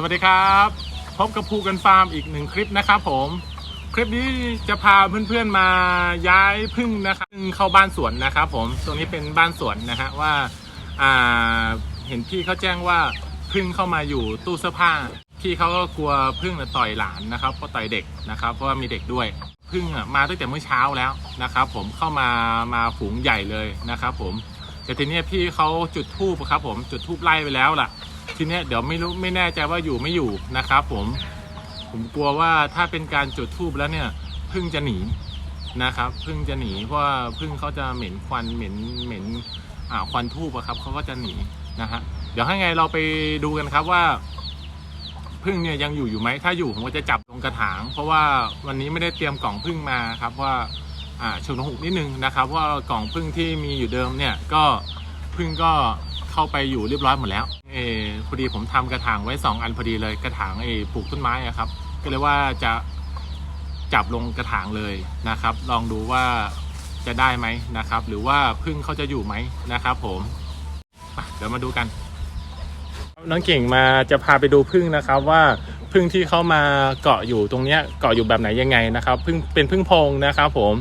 สวัสดีครับ พบกับภูกันฟาร์มอีกหนึ่งคลิปนะครับผม คลิปนี้จะพาเพื่อนๆมาย้ายพึ่งนะครับพึ่งเข้าบ้านสวนนะครับผมตรงนี้เป็นบ้านสวนนะฮะว่าอ่าเห็นพี่เขาแจ้งว่าพึ่งเข้ามาอยู่ตู้เสื้อผ้าพี่เขาก็กลัวพึ่งน่ะต่อยหลานนะครับเพราะต่อยเด็กนะครับ เพราะว่ามีเด็กด้วยพึ่งอะมาตั้งแต่เมื่อเช้าแล้วนะครับ ผมเข้ามามาฝูงใหญ่เลยนะครับ ผมแต่ทีเนี้ยพี่เขาจุดทูบครับ ผมจุดทูบไล่ไปแล้วล่ะ ทีเนี้ยเดี๋ยวไม่รู้ไม่แน่ใจว่าอยู่ไม่อยู่นะครับ ผม ผมกลัวว่าถ้าเป็นการจุดทูบแล้วเนี่ยพึ่งจะหนีนะครับพึ่งจะหนีเพราะว่าพึ่งเขาจะเหม็นควันเหม็นเหม็นอ่าควันทูบอะครับเขาก็จะหนีนะฮะเดี๋ยวให้ไงเราไปดูกันครับว่าพึ่งเนี่ยยังอยู่อยู่ไหมถ้าอยู่ผมก็จะจับลงกระถาง เพราะว่าวันนี้ไม่ได้เตรียมกล่องพึ่งมาครับว่าอ่าชนหุกนิดนึงนะครับเพราะว่ากล่องพึ่งที่มีอยู่เดิมเนี่ยก็พึ่งก็ เข้าไปอยู่เรียบร้อยหมดแล้วเออพอดีผมทำกระถางไว้สองอันพอดีเลยกระถางไอ้ปลูกต้นไม้อะครับ ก็เลยว่าจะจับลงกระถางเลยนะครับ ลองดูว่าจะได้ไหมนะครับ หรือว่าพึ่งเขาจะอยู่ไหมนะครับ ผมเดี๋ยวมาดูกัน น้องเก่งมาจะพาไปดูพึ่งนะครับว่าพึ่งที่เขามาเกาะอยู่ตรงเนี้ยเกาะอยู่แบบไหนยังไงนะครับ พึ่งเป็นพึ่งพงนะครับ ผม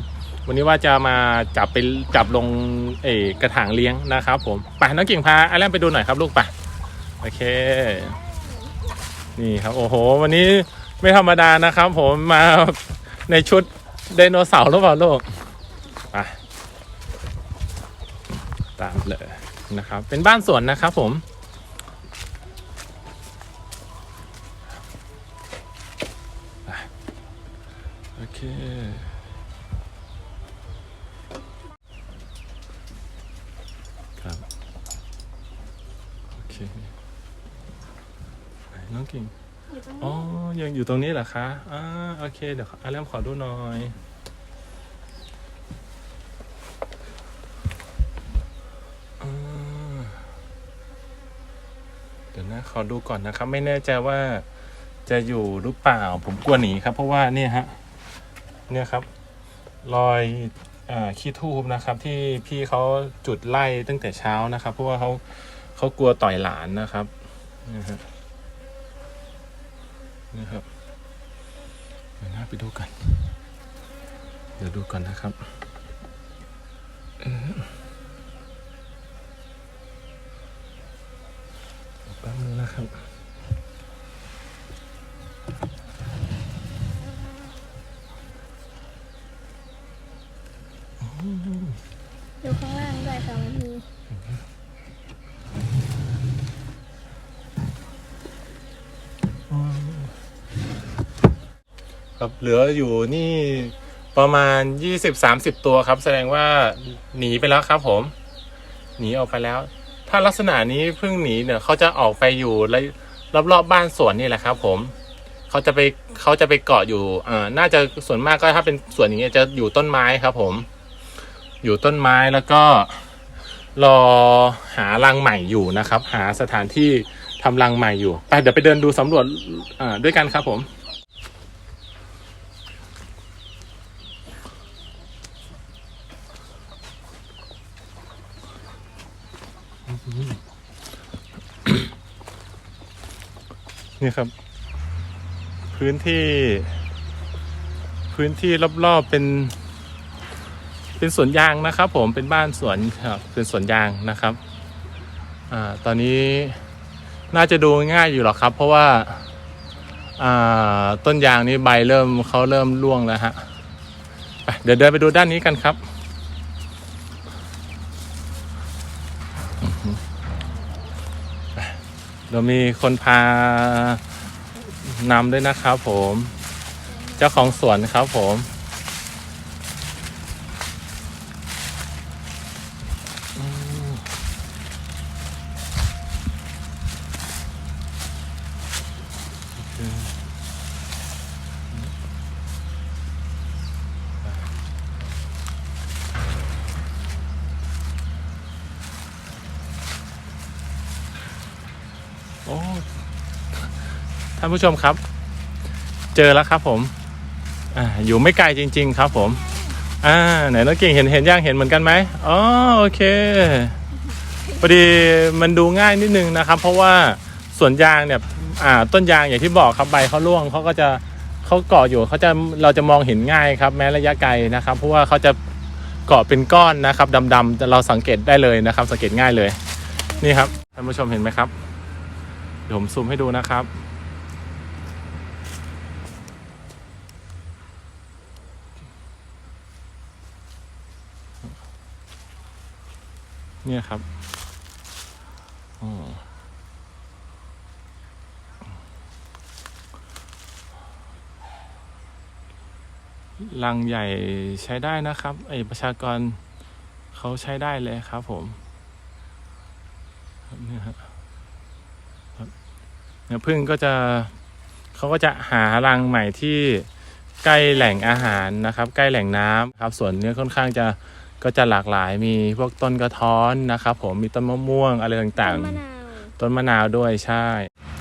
วันนี้ว่าจะมาจับไปจับลงเอกระถางเลี้ยงนะครับผมไปน้องเก่งพาไอแลมไปดูหน่อยครับลูกไปโอเค นี่ครับโอ้โห วันนี้ไม่ธรรมดานะครับ ผมมาในชุดไดโนเสาร์หรือเปล่าลูกไปตามเลยนะครับ เป็นบ้านสวนนะครับผมโอเค ครับ โอเคไหนน้องเก่งอยู่ตรงอ๋อนี้ยังอยู่ตรงนี้เหรอคะอ่าโอเคเดี๋ยวอาเริ่มขอดูหน่อย อ่าเดี๋ยวนะขอดูก่อนนะครับ ไม่แน่ใจว่าจะอยู่หรือเปล่า ผมกลัวหนีครับ เพราะว่าเนี่ยฮะเนี่ยครับ รอยอาขี้ทูบนะครับ ที่พี่เขาจุดไล่ตั้งแต่เช้านะครับ เพราะว่าเขาเขากลัวต่อยหลานนะครับนะฮะ นะครับเดี๋ยวนะไปดูกัน เดี๋ยวดูก่อนนะครับอ่อแป๊บนึงนะครับ อยู่ข้างล่างด้วยค่ะมันมี ครับเหลืออยู่นี่ประมาณ 20-30 ตัวครับ แสดงว่าหนีไปแล้วครับผม หนีออกไปแล้ว ถ้าลักษณะนี้เพิ่งหนีเนี่ยเขาจะออกไปอยู่รอบๆบบ้านสวนนี่แหละครับ ผมเขาจะไปเขาจะไปเกาะอยู่อ่าน่าจะส่วนมากก็ถ้าเป็นสวนอย่างเงี้ยจะอยู่ต้นไม้ครับ ผม อยู่ต้นไม้แล้วก็รอหารังใหม่อยู่นะครับ หาสถานที่ทำรังใหม่อยู่ไปเดี๋ยวไปเดินดูสำรวจอ่าด้วยกันครับผม นี่ครับ พื้นที่ พื้นที่รอบๆเป็น เป็นสวนยางนะครับ ผมเป็นบ้านสวนครับเป็นสวนยางนะครับ อ่า ตอนนี้น่าจะดูง่ายอยู่หรอกครับ เพราะว่า อ่า ต้นยางนี้ใบเริ่มเขาเริ่มร่วงแล้วฮะเดี๋ยวเดินไปดูด้านนี้กันครับ เรามีคนพานำด้วยนะครับผม เจ้าของสวนครับผม อืมโอเคโอ้ ท่านผู้ชมครับ เจอแล้วครับผมอ่าอยู่ไม่ไกลจริง ๆ ครับผมอ่าไหนน้องเก่งเห็นเห็นย่างเห็นเหมือนกันไหมอ๋อโอเคพอดีมันดูง่ายนิดนึงนะครับ เพราะว่าสวนยางเนี่ยอ่าต้นยางอย่างที่บอกครับใบเขาร่วงเขาก็จะเขาเกาะอยู่เขาจะเราจะมองเห็นง่ายครับ แม้ระยะไกลนะครับ เพราะว่าเขาจะเกาะเป็นก้อนนะครับดำๆเราสังเกตได้เลยนะครับ สังเกตง่ายเลย นี่ครับท่านผู้ชมเห็นไหมครับเดี๋ยวผมซูมให้ดูนะครับ เนี่ยครับลังใหญ่ใช้ได้นะครับ ไอประชากรเขาใช้ได้เลยครับผมเนี่ยครับเนี่ยพึ่งก็จะเขาก็จะหารังใหม่ที่ใกล้แหล่งอาหารนะครับ ใกล้แหล่งน้ำครับส่วนเนี้ยค่อนข้างจะ ก็จะหลากหลายมีพวกต้นกระท้อนนะครับผมมีต้นมะม่วงอะไรต่างมะนาวๆต้นมะนาวด้วยใช่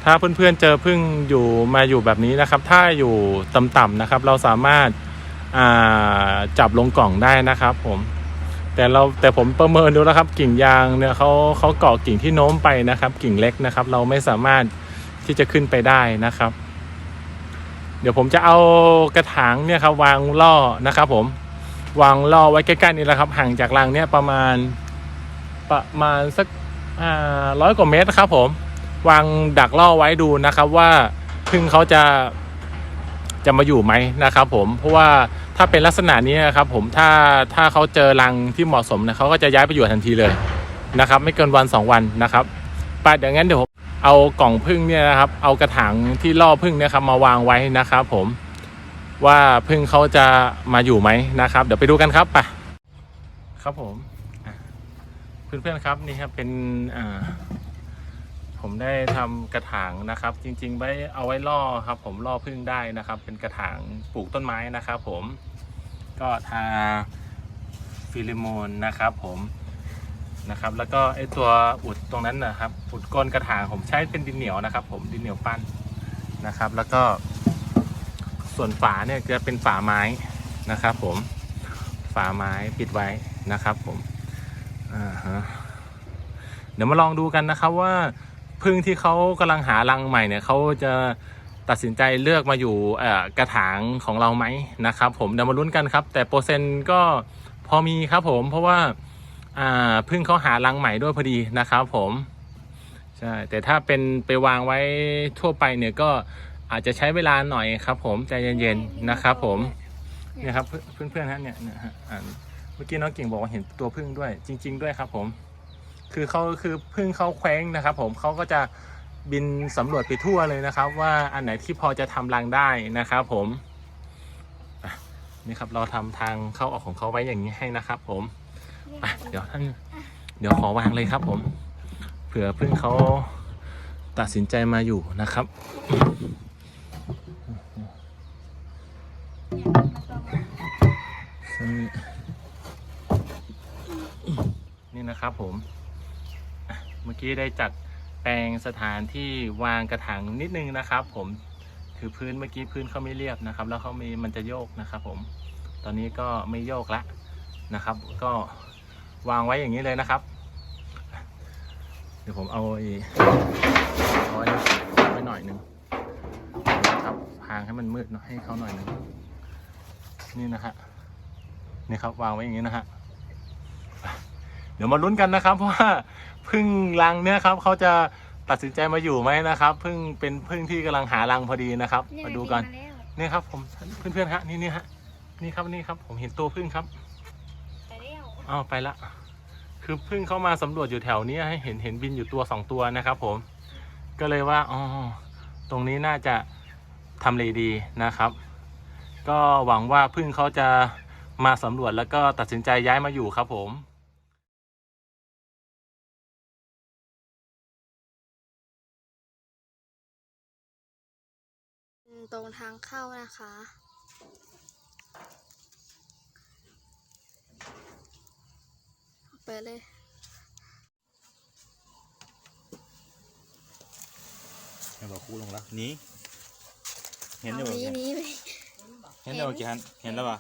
ถ้าเพื่อนๆเจอพึ่งอยู่มาอยู่แบบนี้นะครับ ถ้าอยู่ต่ำๆนะครับ เราสามารถอ่าจับลงกล่องได้นะครับ ผมแต่เราแต่ผมประเมินดูแล้วครับกิ่งยางเนี่ยเขาเขาเกาะกิ่งที่โน้มไปนะครับ กิ่งเล็กนะครับ เราไม่สามารถที่จะขึ้นไปได้นะครับ เดี๋ยวผมจะเอากระถางเนี่ยครับวางล่อนะครับ ผม วางล่อไว้ใกล้ๆนี่แหละครับ ห่างจากรังเนี่ยประมาณประมาณสักร้อยกว่าเมตรครับผม วางดักล่อไว้ดูนะครับว่าพึ่งเขาจะจะมาอยู่ไหมนะครับผมเพราะว่าถ้าเป็นลักษณะนี้นะครับผมถ้าถ้าเขาเจอรังที่เหมาะสมนะเขาก็จะย้ายไปอยู่ทันทีเลยนะครับ ไม่เกินวันสองวันนะครับไปเดี๋ยวงั้นเดี๋ยวผมเอากล่องพึ่งเนี่ยนะครับ เอากระถางที่ล่อพึ่งเนี่ยครับมาวางไว้นะครับผม ว่าพึ่งเขาจะมาอยู่ไหมนะครับ เดี๋ยวไปดูกันครับไปครับผมอะเพื่อนๆครับนี่ครับเป็นผมได้ทำกระถางนะครับ จริงๆไว้เอาไว้ล่อครับ ผมล่อพึ่งได้นะครับ เป็นกระถางปลูกต้นไม้นะครับ ผมก็ทาฟิลิโมนนะครับ ผมนะครับ แล้วก็ไอตัวอุดตรงนั้นนะครับ อุดก้นกระถางผมใช้เป็นดินเหนียวนะครับ ผมดินเหนียวปั้นนะครับ แล้วก็ ส่วนฝาเนี่ยจะเป็นฝาไม้นะครับ ผมฝาไม้ปิดไว้นะครับ ผมอ่าฮะเดี๋ยวมาลองดูกันนะครับว่าพึ่งที่เขากำลังหารังใหม่เนี่ยเขาจะตัดสินใจเลือกมาอยู่กระถางของเราไหมนะครับ ผมเดี๋ยวมาลุ้นกันครับ แต่เปอร์เซ็นต์ก็พอมีครับ ผมเพราะว่าอ่าพึ่งเขาหารังใหม่ด้วยพอดีนะครับ ผมใช่แต่ถ้าเป็นไปวางไว้ทั่วไปเนี่ยก็ อาจจะใช้เวลาหน่อยครับ ผมใจเย็นๆนะครับ ผมเนี่ยครับเพื่อนๆฮะเนี่ยเนี่ยฮะอ่าเมื่อกี้น้องเก่งบอกว่าเห็นตัวพึ่งด้วย จริง ๆ ด้วยครับ ผม คือเขาคือพึ่งเขาแคว้งนะครับ ผมเขาก็จะบินสำรวจไปทั่วเลยนะครับ ว่าอันไหนที่พอจะทำรังได้นะครับ ผมอะนี่ครับเราทำทางเข้าออกของเขาไว้อย่างนี้ให้นะครับ ผมอะเดี๋ยวท่านเดี๋ยวขอวางเลยครับ ผม เผื่อพึ่งเขาตัดสินใจมาอยู่นะครับ นี่นะครับผม เมื่อกี้ได้จัดแปลงสถานที่วางกระถางนิดนึงนะครับ ผมคือพื้นเมื่อกี้พื้นเขาไม่เรียบนะครับ แล้วเขามีมันจะโยกนะครับ ผม ตอนนี้ก็ไม่โยกละนะครับ ก็วางไว้อย่างนี้เลยนะครับ เดี๋ยวผมเอาไอ้เอาไว้หน่อยหนึงนะครับพางให้มันมืดหน่อยให้เขาหน่อยหนึง นี่นะฮะนี่ครับวางไว้อย่างนี้นะฮะเดี๋ยวมาลุ้นกันนะครับว่าพึ่งรังเนี่ยครับเขาจะตัดสินใจมาอยู่ไหมนะครับพึ่งเป็นพึ่งที่กำลังหารังพอดีนะครับ มาดูกันแล้วนี่ครับ ผมเพื่อนๆฮะนี่นี่ฮะนี่ครับนี่ครับผมเห็นตัวพึ่งครับไปแล้วอ้าวไปละคือพึ่งเข้ามาสำรวจอยู่แถวเนี้ยให้เห็นเห็นบินอยู่ตัวสองตัวนะครับ ผม ก็เลยว่าอ๋อตรงนี้น่าจะทำเลดีนะครับ ก็หวังว่าพึ่งเขาจะมาสำรวจแล้วก็ตัดสินใจย้ายมาอยู่ครับผมตรงทางเข้านะคะ ไปเลย เห็นบอกคู่ลงแล้วหนี้เห็นอยู่เอานี้นี้ไป เห็นแล้วกี่หันเห็นแล้วป่ะ